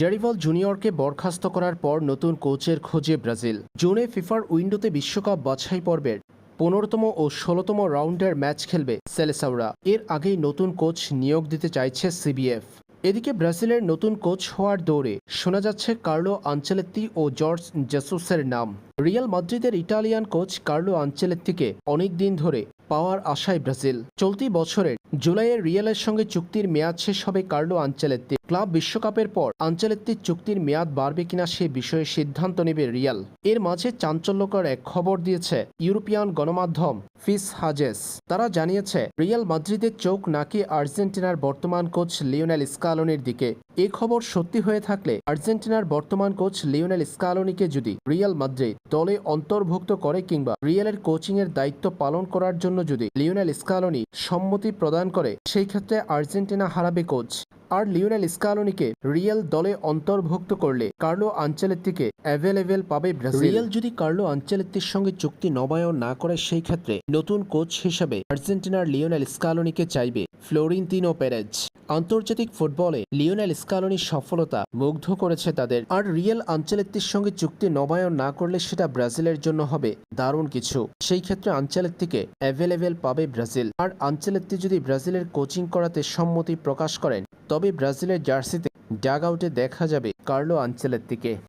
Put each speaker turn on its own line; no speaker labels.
ডেরিভল জুনিয়রকে বরখাস্ত করার পর নতুন কোচের খোঁজে ব্রাজিল। জুনে ফিফার উইন্ডোতে বিশ্বকাপ বাছাই পর্বের পনেরোতম ও ষোলতম রাউন্ডের ম্যাচ খেলবে সেলেসাউরা। এর আগেই নতুন কোচ নিয়োগ দিতে চাইছে সিবিএফ। এদিকে ব্রাজিলের নতুন কোচ হওয়ার দৌড়ে শোনা যাচ্ছে কার্লো আঞ্চেলেত্তি ও জর্জ জেসুসের নাম। রিয়াল মাদ্রিদের ইটালিয়ান কোচ কার্লো আঞ্চেলেত্তিকে অনেক দিন ধরে পাওয়ার আশায় ব্রাজিল। চলতি বছরের জুলাইয়ে রিয়ালের সঙ্গে চুক্তির মেয়াদ শেষ হবে কার্লো আঞ্চেলেত্তি ক্লাব বিশ্বকাপের পর আঞ্চেলেত্তির চুক্তির মেয়াদ বাড়বে কিনা সে বিষয়ে সিদ্ধান্ত নেবে রিয়াল। এর মাঝে চাঞ্চল্যকর এক খবর দিয়েছে ইউরোপিয়ান গণমাধ্যম ফিস হাজেস। তারা জানিয়েছে, রিয়াল মাদ্রিদের চোখ নাকি আর্জেন্টিনার বর্তমান কোচ লিওনেল স্কালোনির দিকে। এ খবর সত্যি হয়ে থাকলে আর্জেন্টিনার বর্তমান কোচ লিওনেল স্কালোনিকে যদি রিয়াল মাদ্রিদ দলে অন্তর্ভুক্ত করে কিংবা রিয়ালের কোচিংয়ের দায়িত্ব পালন করার জন্য যদি লিওনেল স্কালোনি সম্মতি প্রদান করে, সেই ক্ষেত্রে আর্জেন্টিনা হারাবে কোচ। আর লিওনেল স্কালোনিকে রিয়েল দলে অন্তর্ভুক্ত করলে কার্লো আঞ্চেলেত্তিকে অ্যাভেলেবেল পাবে ব্রাজিল। রিয়েল যদি কার্লো আঞ্চেলেত্তির সঙ্গে চুক্তি নবায়ন না করে, সেই ক্ষেত্রে নতুন কোচ হিসেবে আর্জেন্টিনার লিওনেল স্কালোনিকে চাইবে ফ্লোরিন্তিনো পেরেজ। আন্তর্জাতিক ফুটবলে লিওনেল স্কালোনির সফলতা মুগ্ধ করেছে তাদের। আর রিয়েল আঞ্চলেত্তির সঙ্গে চুক্তি নবায়ন না করলে সেটা ব্রাজিলের জন্য হবে দারুণ কিছু। সেই ক্ষেত্রে আঞ্চলেত্তিকে অ্যাভেলেবেল পাবে ব্রাজিল। আর আঞ্চলেত্তি যদি ব্রাজিলের কোচিং করাতে সম্মতি প্রকাশ করেন, তবে ব্রাজিলের জার্সিতে ডাগ আউটে দেখা যাবে কার্লো আঞ্চেলেত্তিকে।